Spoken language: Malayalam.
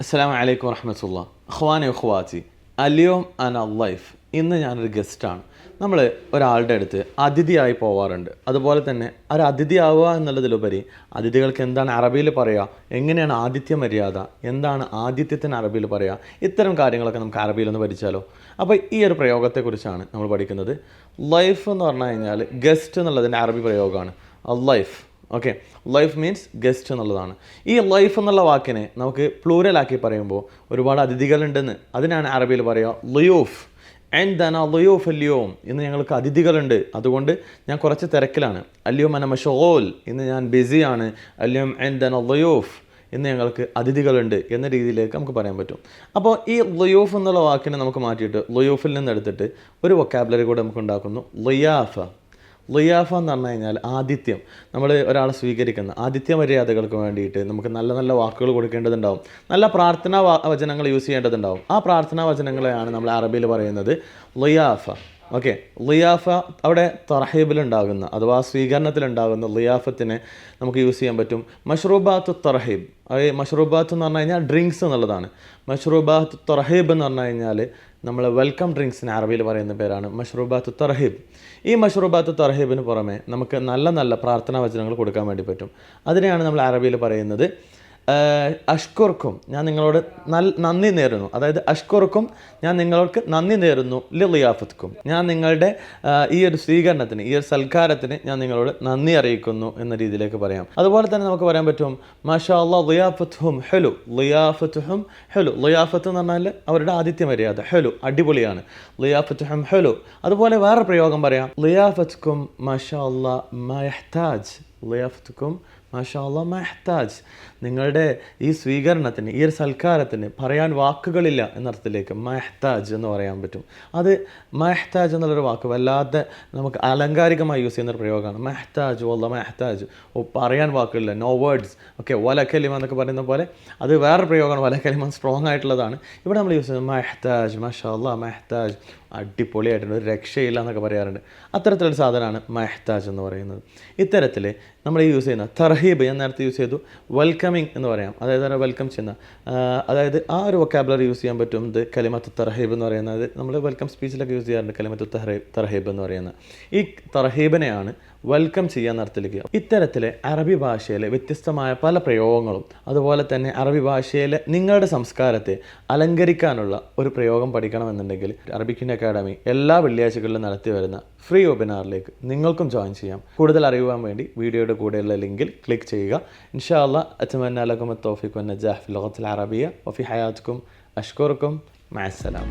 അസ്സാം വലൈക്കും വറഹമത്തുള്ള. അഖ്വാനെ അഖ്വാത്തി അലിയോം ആൻഡ് ലൈഫ് ഇന്ന് ഞാനൊരു ഗസ്റ്റാണ്. നമ്മൾ ഒരാളുടെ അടുത്ത് അതിഥിയായി പോവാറുണ്ട്. അതുപോലെ തന്നെ ഒരു അതിഥി ആവുക എന്നുള്ളതിലുപരി അതിഥികൾക്ക് എന്താണ് അറബിയിൽ പറയുക എങ്ങനെയാണ് ആതിഥ്യ മര്യാദ എന്താണ് ആതിഥ്യത്തിന് അറബിയിൽ പറയുക ഇത്തരം കാര്യങ്ങളൊക്കെ നമുക്ക് അറബിയിൽ ഒന്ന് പഠിച്ചാലോ? അപ്പോൾ ഈ ഒരു പ്രയോഗത്തെക്കുറിച്ചാണ് നമ്മൾ പഠിക്കുന്നത്. ലൈഫ് എന്ന് പറഞ്ഞു കഴിഞ്ഞാൽ ഗസ്റ്റ് എന്നുള്ളതിന്റെ അറബി പ്രയോഗമാണ്. ലൈഫ്. ഓക്കെ ലൈഫ് മീൻസ് ഗസ്റ്റ് എന്നുള്ളതാണ്. ഈ ലൈഫ് എന്നുള്ള വാക്കിനെ നമുക്ക് പ്ലൂരലാക്കി പറയുമ്പോൾ ഒരുപാട് അതിഥികളുണ്ടെന്ന് അതിനാണ് അറബിയിൽ പറയുക ലുയൂഫ്. ആൻഡ് ദന ലുയൂഫ് അല്യോം ഇന്ന് ഞങ്ങൾക്ക് അതിഥികളുണ്ട്. അതുകൊണ്ട് ഞാൻ കുറച്ച് തിരക്കിലാണ്. അല്യോം അന മഷോൽ ഇന്ന് ഞാൻ ബിസിയാണ്. അല്യോം ആൻഡ് ദന ലുയൂഫ് ഇന്ന് ഞങ്ങൾക്ക് അതിഥികളുണ്ട് എന്ന രീതിയിലേക്ക് നമുക്ക് പറയാൻ പറ്റും. അപ്പോൾ ഈ ലുയൂഫ് എന്നുള്ള വാക്കിനെ നമുക്ക് മാറ്റിയിട്ട് ലുയൂഫിൽ നിന്ന് എടുത്തിട്ട് ഒരു വൊക്കാബുലറി കൂടെ നമുക്ക് ഉണ്ടാക്കുന്നു. ലുയാഫ. ലിയാഫ എന്ന് പറഞ്ഞു കഴിഞ്ഞാൽ ആതിഥ്യം നമ്മൾ ഒരാളെ സ്വീകരിക്കുന്ന ആദിത്യ മര്യാദകൾക്ക് വേണ്ടിയിട്ട് നമുക്ക് നല്ല നല്ല വാക്കുകൾ കൊടുക്കേണ്ടതുണ്ടാവും. നല്ല പ്രാർത്ഥനാ വചനങ്ങൾ യൂസ് ചെയ്യേണ്ടതുണ്ടാവും. ആ പ്രാർത്ഥനാ വചനങ്ങളെയാണ് നമ്മൾ അറബിയിൽ പറയുന്നത് ലിയാഫ. ഓക്കെ. ലിയാഫ അവിടെ തർഹീബിലുണ്ടാകുന്ന അഥവാ സ്വീകരണത്തിലുണ്ടാകുന്ന ലിയാഫത്തിനെ നമുക്ക് യൂസ് ചെയ്യാൻ പറ്റും. മഷ്റൂബാത്ത് തർഹീബ് അത് മഷ്റൂബാത്ത് എന്ന് പറഞ്ഞു കഴിഞ്ഞാൽ ഡ്രിങ്ക്സ് എന്നുള്ളതാണ്. മഷ്റൂബാത്ത് തർഹീബ് എന്ന് പറഞ്ഞു കഴിഞ്ഞാൽ നമ്മൾ വെൽക്കം ഡ്രിങ്ക്സിന് അറബിയിൽ പറയുന്ന പേരാണ് മഷ്റൂബാത്ത് തർഹീബ് ഈ മഷ്റൂബാത്ത് തർഹീബിന് പുറമെ നമുക്ക് നല്ല നല്ല പ്രാർത്ഥനാ വചനങ്ങൾ കൊടുക്കാൻ വേണ്ടി പറ്റും. അതിനെയാണ് നമ്മൾ അറബിയിൽ പറയുന്നത് അഷ്കുർക്കും ഞാൻ നിങ്ങളോട് നന്ദി നേരുന്നു. അതായത് അഷ്കുർക്കും ഞാൻ നിങ്ങൾക്ക് നന്ദി നേരുന്നു. ലിയാഫത്ക്കും. ഞാൻ നിങ്ങളുടെ ഈ ഒരു സ്വീകരണത്തിന് ഈ ഒരു സൽക്കാരത്തിന് ഞാൻ നിങ്ങളോട് നന്ദി അറിയിക്കുന്നു എന്ന രീതിയിലേക്ക് പറയാം. അതുപോലെ തന്നെ നമുക്ക് പറയാൻ പറ്റും മാഷാ അള്ളാഹ് ലിയാഫത്തുഹും ഹെലു. ലിയാഫത്തുഹും ഹെലു. ലിയാഫത്ത് എന്ന് പറഞ്ഞാൽ അവരുടെ ആദിത്യ മര്യാദ ഹെലു. അടിപൊളിയാണ്. ലിയാഫത്തുഹും ഹെലു. അതുപോലെ വേറെ പ്രയോഗം പറയാം. ലിയാഫത്ക്കും മാഷാ അള്ളാഹ് മയഹ്താജ്. ലിയാഫത്തുക്കും മാഷാ അള്ളാഹ് മെഹ്താജ് നിങ്ങളുടെ ഈ സ്വീകരണത്തിന് ഈ ഒരു സൽക്കാരത്തിന് പറയാൻ വാക്കുകളില്ല എന്നർത്ഥത്തിലേക്ക് മെഹ്താജ് എന്ന് പറയാൻ പറ്റും. അത് മെഹ്താജ് എന്നുള്ളൊരു വാക്ക് വല്ലാതെ നമുക്ക് അലങ്കാരികമായി യൂസ് ചെയ്യുന്ന ഒരു പ്രയോഗമാണ് മെഹ്താജ് വല്ല മെഹ്താജ് ഓ പറയാൻ വാക്കുകളില്ല. നോ വേർഡ്സ് ഓക്കെ വലക്കലിമ എന്നൊക്കെ പറയുന്ന പോലെ അത് വേറെ പ്രയോഗമാണ്. വലക്കലിമ സ്ട്രോങ് ആയിട്ടുള്ളതാണ്. ഇവിടെ നമ്മൾ യൂസ് ചെയ്യുന്നത് മെഹ്താജ് മാഷാ അള്ളാഹ് മെഹ്താജ് അടിപൊളിയായിട്ടുണ്ട്. ഒരു രക്ഷയില്ല എന്നൊക്കെ പറയാറുണ്ട്. അത്തരത്തിലൊരു സാധനമാണ് മെഹ്താജ് എന്ന് പറയുന്നത്. ഇത്തരത്തിൽ നമ്മൾ യൂസ് ചെയ്യുന്ന തർഹീബ് ഞാൻ നേരത്തെ യൂസ് ചെയ്തു വെൽക്കമിങ് എന്ന് പറയാം. അതായത് വെൽക്കം ചെയ്യുന്ന അതായത് ആ ഒരു വൊക്കാബുലറി യൂസ് ചെയ്യാൻ പറ്റും ഇത് കലിമത്ത് തർഹീബ് എന്ന് പറയുന്നത്. നമ്മൾ വെൽക്കം സ്പീച്ചിലൊക്കെ യൂസ് ചെയ്യാറുണ്ട് കലിമത്ത് തറഹീബ് തർഹീബ് എന്ന് പറയുന്നത് ഈ തർഹീബിനെയാണ് വെൽക്കം ചെയ്യാൻ നടത്തിലേക്ക് ഇത്തരത്തിലെ അറബി ഭാഷയിലെ വ്യത്യസ്തമായ പല പ്രയോഗങ്ങളും അതുപോലെ തന്നെ അറബി ഭാഷയിലെ നിങ്ങളുടെ സംസ്കാരത്തെ അലങ്കരിക്കാനുള്ള ഒരു പ്രയോഗം പഠിക്കണമെന്നുണ്ടെങ്കിൽ അറബിക്കിൻ അക്കാഡമി എല്ലാ വെള്ളിയാഴ്ചകളിലും നടത്തി വരുന്ന ഫ്രീ വെബിനാറിലേക്ക് നിങ്ങൾക്കും ജോയിൻ ചെയ്യാം. കൂടുതൽ അറിയുവാൻ വേണ്ടി വീഡിയോയുടെ കൂടെയുള്ള ലിങ്കിൽ ക്ലിക്ക് ചെയ്യുക. ഇൻഷാല്ല അല്ലാ അലഹമ്മദ് തോഫിഖ് വന്ന ജാഫ് ലോകത്തിൽ അറബിയ. ഒഫി ഹയാത്തുക്കും അഷ്കോർക്കും മഅസ്സലാം